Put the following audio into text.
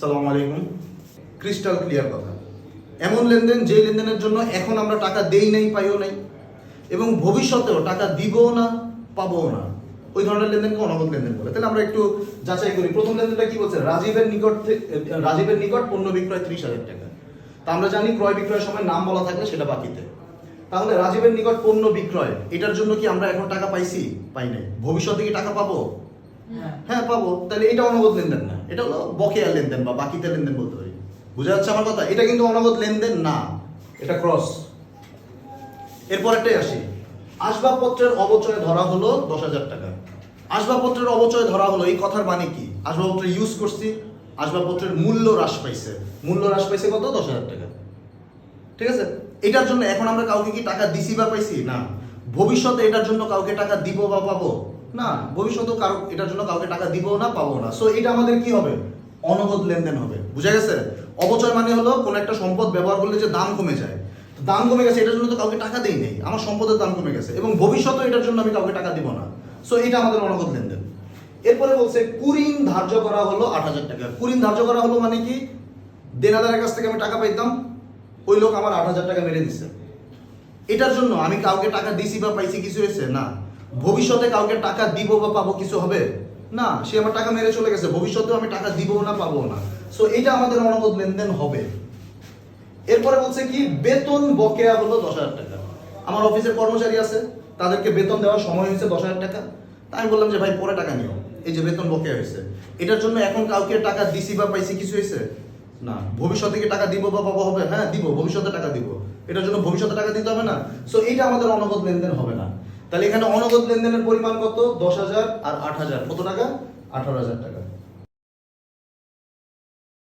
সালাম আলাইকুম। Crystal clear কথা। এমন লেনদেন যে লেনদেনের জন্য এখন আমরা টাকা দেই নাই, পাইও নাই এবং ভবিষ্যতেও টাকা দিবও না, পাবও না। ওই ধরনের লেনদেনকে অনগদ লেনদেন বলে। তাহলে আমরা একটু যাচাই করি। প্রথম লেনদেনটা কি বলছে? রাজীবের নিকট থেকে রাজীবের নিকট পণ্য বিক্রয় ত্রিশ হাজার টাকা। তা আমরা জানি ক্রয় বিক্রয়ের সময় নাম বলা থাকলে সেটা বাকিতে। তাহলে রাজীবের নিকট পণ্য বিক্রয়, এটার জন্য কি আমরা এখন টাকা পাইছি? পাই নাই। ভবিষ্যতে কি টাকা পাবো? হ্যাঁ। পাবো। তাহলে এটা অনগদ লেনদেন না। এটা হলো বকেয়া লেনদেন বা বাকিতে লেনদেন বলতে পারি। বুঝা যাচ্ছে আমার কথা? এটা কিন্তু অনগদ লেনদেন না। এটা ক্রস। এরপরেরটাই আসি। আসবাবপত্রের অবচয় ধরা হলো দশ হাজার টাকা। আসবাবপত্রের অবচয় ধরা হলো এই কথার মানে কি? আসবাবপত্র ইউজ করছি আসবাবপত্রের মূল্য হ্রাস পাইছে। মূল্য হ্রাস পাইছে কত? দশ হাজার টাকা। ঠিক আছে? এটার জন্য এখন আমরা কাউকে কি টাকা দিছি বা পাইছি? না। ভবিষ্যতে এটার জন্য কাউকে টাকা দিব বা পাবো? না ভবিষ্যতে কারও এটার জন্য কাউকে টাকা দিব না পাবো না। সো এটা আমাদের কি হবে? অনগদ লেনদেন হবে। বুঝা গেছে? অবচয় মানে হলো কোন একটা সম্পদ ব্যবহার করলে যে দাম কমে যায়। দাম কমে গেছে, এটার জন্য তো কাউকে টাকা দেই নেই। আমার সম্পদের দাম কমে গেছে এবং ভবিষ্যতে এটার জন্য আমি কাউকে টাকা দিব না। সো এটা আমাদের অনগদ লেনদেন। এরপরে বলছে, কুরিন ধার্য করা হলো আট হাজার টাকা। কুরিন ধার্য করা হলো মানে কি? দেনাদারের কাছ থেকে আমি টাকা পাইতাম, ওই লোক আমার আট হাজার টাকা মেরে দিচ্ছে এটার জন্য আমি কাউকে টাকা দিছি বা পাইছি কিছু হয়েছে? না। ভবিষ্যতে কাউকে টাকা দিব বা পাবো কিছু হবে? না, সে আমার টাকা মেরে চলে গেছে। ভবিষ্যতেও আমি টাকা দিব না পাবো না। সো এটা আমাদের অনগদ লেনদেন হবে। এরপরে বলছে কি, বেতন বকেয়া হলো দশ হাজার টাকা। আমার অফিসের কর্মচারী আছে, তাদেরকে বেতন দেওয়ার সময় হয়েছে দশ হাজার টাকা। তাই আমি বললাম যে, ভাই, পরে টাকা নিও। এই যে বেতন বকেয়া হয়েছে। এটার জন্য এখন কাউকে টাকা দিছি বা পাইছি কিছু হয়েছে? না, ভবিষ্যতে কি টাকা দিব বা পাবো হবে? হ্যাঁ দিব, ভবিষ্যতে টাকা দিব। এটার জন্য ভবিষ্যতে টাকা দিতে হবে না। সো এইটা আমাদের অনগদ লেনদেন হবে না। তাহলে এখানে অনগদ লেনদেনের পরিমাণ কত? দশ হাজার আর আট হাজার। কত টাকা? আঠারো হাজার টাকা।